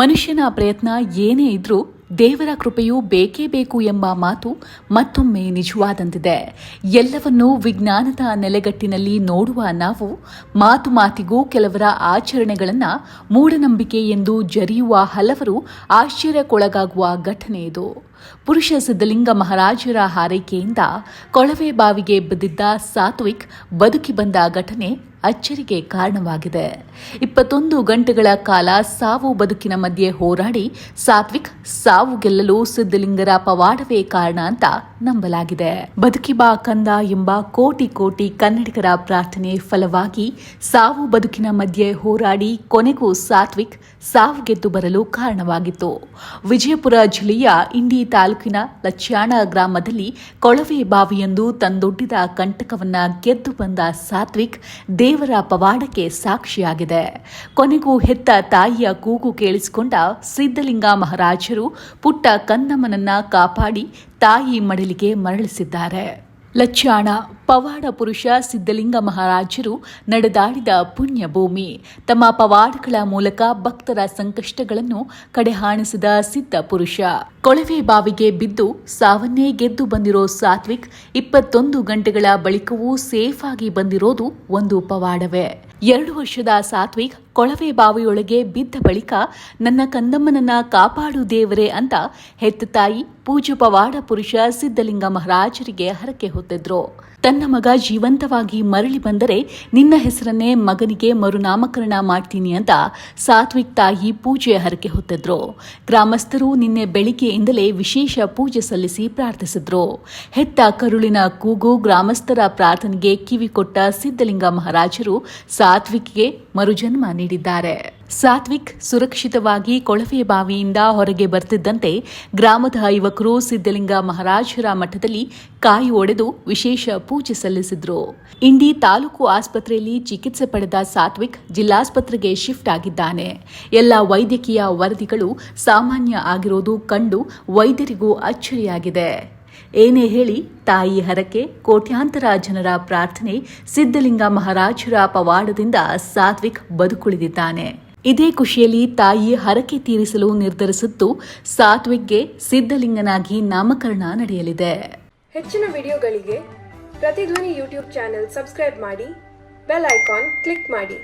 ಮನುಷ್ಯನ ಪ್ರಯತ್ನ ಏನೇ ಇದ್ರೂ ದೇವರ ಕೃಪೆಯು ಬೇಕೇ ಬೇಕು ಎಂಬ ಮಾತು ಮತ್ತೊಮ್ಮೆ ನಿಜವಾದಂತಿದೆ. ಎಲ್ಲವನ್ನೂ ವಿಜ್ಞಾನದ ನೆಲೆಗಟ್ಟಿನಲ್ಲಿ ನೋಡುವ ನಾವು ಮಾತು ಮಾತಿಗೂ ಕೆಲವರ ಆಚರಣೆಗಳನ್ನು ಮೂಢನಂಬಿಕೆ ಎಂದು ಜರಿಯುವ ಹಲವರು ಆಶ್ಚರ್ಯಕ್ಕೊಳಗಾಗುವ ಘಟನೆ ಇದು. ಪುರುಷ ಸಿದ್ಧಲಿಂಗ ಮಹಾರಾಜರ ಹಾರೈಕೆಯಿಂದ ಕೊಳವೆ ಬಾವಿಗೆ ಬಿದ್ದಿದ್ದ ಸಾತ್ವಿಕ್ ಬದುಕಿ ಬಂದ ಘಟನೆ ಅಚ್ಚರಿಗೆ ಕಾರಣವಾಗಿದೆ. ಇಪ್ಪತ್ತೊಂದು ಗಂಟೆಗಳ ಕಾಲ ಸಾವು ಬದುಕಿನ ಮಧ್ಯೆ ಹೋರಾಡಿ ಸಾತ್ವಿಕ್ ಸಾವು ಗೆಲ್ಲಲು ಸಿದ್ಧಲಿಂಗರ ಪವಾಡವೇ ಕಾರಣ ಅಂತ ನಂಬಲಾಗಿದೆ. ಬದುಕಿ ಬಾ ಕಂದ ಎಂಬ ಕೋಟಿ ಕೋಟಿ ಕನ್ನಡಿಗರ ಪ್ರಾರ್ಥನೆ ಫಲವಾಗಿ ಸಾವು ಬದುಕಿನ ಮಧ್ಯೆ ಹೋರಾಡಿ ಕೊನೆಗೂ ಸಾತ್ವಿಕ್ ಸಾವು ಗೆದ್ದು ಬರಲು ಕಾರಣವಾಗಿತ್ತು. ವಿಜಯಪುರ ಜಿಲ್ಲೆಯ ಇಂಡಿ ತಾಲೂಕಿನ ಲಚ್ಯಾಣ ಗ್ರಾಮದಲ್ಲಿ ಕೊಳವೆ ಬಾವಿಯೊಂದು ತಂದೊಡ್ಡಿದ ಕಂಟಕವನ್ನ ಗೆದ್ದು ಬಂದ ಸಾತ್ವಿಕ್ ದೇವರ ಪವಾಡಕ್ಕೆ ಸಾಕ್ಷಿಯಾಗಿದೆ. ಕೊನೆಗೂ ಹೆತ್ತ ತಾಯಿಯ ಕೂಗು ಕೇಳಿಸಿಕೊಂಡ ಸಿದ್ಧಲಿಂಗ ಮಹಾರಾಜರು ಪುಟ್ಟ ಕನ್ನಮ್ಮನನ್ನ ಕಾಪಾಡಿ ತಾಯಿ ಮಡಲಿಗೆ ಮರಳಿಸಿದ್ದಾರೆ. ಲಚ್ಚಾಣ ಪವಾಡ ಪುರುಷ ಸಿದ್ಧಲಿಂಗ ಮಹಾರಾಜರು ನಡೆದಾಡಿದ ಪುಣ್ಯಭೂಮಿ. ತಮ್ಮ ಪವಾಡಗಳ ಮೂಲಕ ಭಕ್ತರ ಸಂಕಷ್ಟಗಳನ್ನು ಕಡೆಹಾಣಿಸಿದ ಸಿದ್ಧ ಪುರುಷ. ಕೊಳವೆ ಬಾವಿಗೆ ಬಿದ್ದು ಸಾವನ್ನೇ ಗೆದ್ದು ಬಂದಿರೋ ಸಾತ್ವಿಕ್ ಇಪ್ಪತ್ತೊಂದು ಗಂಟೆಗಳ ಬಳಿಕವೂ ಸೇಫ್ ಆಗಿ ಬಂದಿರೋದು ಒಂದು ಪವಾಡವೇ. ಎರಡು ವರ್ಷದ ಸಾತ್ವಿಕ್ ಕೊಳವೆ ಬಾವಿಯೊಳಗೆ ಬಿದ್ದ ಬಳಿಕ ನನ್ನ ಕಂದಮ್ಮನನ್ನ ಕಾಪಾಡು ದೇವರೇ ಅಂತ ಹೆತ್ತ ತಾಯಿ ಪೂಜಪವಾಡ ಪವಾಡ ಪುರುಷ ಸಿದ್ಧಲಿಂಗ ಮಹಾರಾಜರಿಗೆ ಹರಕೆ ಹೊತ್ತಿದ್ರು. ತನ್ನ ಮಗ ಜೀವಂತವಾಗಿ ಮರಳಿ ಬಂದರೆ ನಿನ್ನ ಹೆಸರನ್ನೇ ಮಗನಿಗೆ ಮರುನಾಮಕರಣ ಮಾಡ್ತೀನಿ ಅಂತ ಸಾತ್ವಿಕ್ ತಾಯಿ ಪೂಜೆ ಹರಕೆ ಹೊತ್ತಿದ್ರು. ಗ್ರಾಮಸ್ಥರು ನಿನ್ನೆ ಬೆಳಿಗ್ಗೆಯಿಂದಲೇ ವಿಶೇಷ ಪೂಜೆ ಸಲ್ಲಿಸಿ ಪ್ರಾರ್ಥಿಸಿದ್ರು. ಹೆತ್ತ ಕರುಳಿನ ಕೂಗು ಗ್ರಾಮಸ್ಥರ ಪ್ರಾರ್ಥನೆಗೆ ಕಿವಿಕೊಟ್ಟ ಸಿದ್ಧಲಿಂಗ ಮಹಾರಾಜರು ಸಾತ್ವಿಕ್ಗೆ ಮರುಜನ್ಮ ನೀಡಿದ್ದಾರೆ ಸಾತ್ವಿಕ್ ಸುರಕ್ಷಿತವಾಗಿ ಕೊಳವೆ ಬಾವಿಯಿಂದ ಹೊರಗೆ ಬರ್ತಿದ್ದಂತೆ ಗ್ರಾಮದ ಯುವಕರು ಸಿದ್ದಲಿಂಗ ಮಹಾರಾಜರ ಮಠದಲ್ಲಿ ಕಾಯಿ ಒಡೆದು ವಿಶೇಷ ಪೂಜೆ ಸಲ್ಲಿಸಿದ್ರು. ಇಂಡಿ ತಾಲೂಕು ಆಸ್ಪತ್ರೆಯಲ್ಲಿ ಚಿಕಿತ್ಸೆ ಪಡೆದ ಸಾತ್ವಿಕ್ ಜಿಲ್ಲಾಸ್ಪತ್ರೆಗೆ ಶಿಫ್ಟ್ ಆಗಿದ್ದಾನೆ. ಎಲ್ಲ ವೈದ್ಯಕೀಯ ವರದಿಗಳು ಸಾಮಾನ್ಯ ಆಗಿರೋದು ಕಂಡು ವೈದ್ಯರಿಗೂ ಅಚ್ಚರಿಯಾಗಿದೆ. ಏನೇ ಹೇಳಿ ತಾಯಿ ಹರಕೆ ಕೋಟ್ಯಾಂತರ ಜನರ ಪ್ರಾರ್ಥನೆ ಸಿದ್ಧಲಿಂಗ ಮಹಾರಾಜರ ಪವಾಡದಿಂದ ಸಾತ್ವಿಕ್ ಬದುಕುಳಿದಿದ್ದಾನೆ. ಇದೇ ಖುಷಿಯಲ್ಲಿ ತಾಯಿ ಹರಕೆ ತೀರಿಸಲು ನಿರ್ಧರಿಸಿದ್ದು ಸಾತ್ವಿಕ್ಗೆ ಸಿದ್ಧಲಿಂಗನಾಗಿ ನಾಮಕರಣ ನಡೆಯಲಿದೆ. ಹೆಚ್ಚಿನ ವಿಡಿಯೋಗಳಿಗೆ ಪ್ರತಿಧ್ವನಿ ಯೂಟ್ಯೂಬ್ ಚಾನೆಲ್ ಸಬ್ಸ್ಕ್ರೈಬ್ ಮಾಡಿ, ಬೆಲ್ ಐಕಾನ್ ಕ್ಲಿಕ್ ಮಾಡಿ.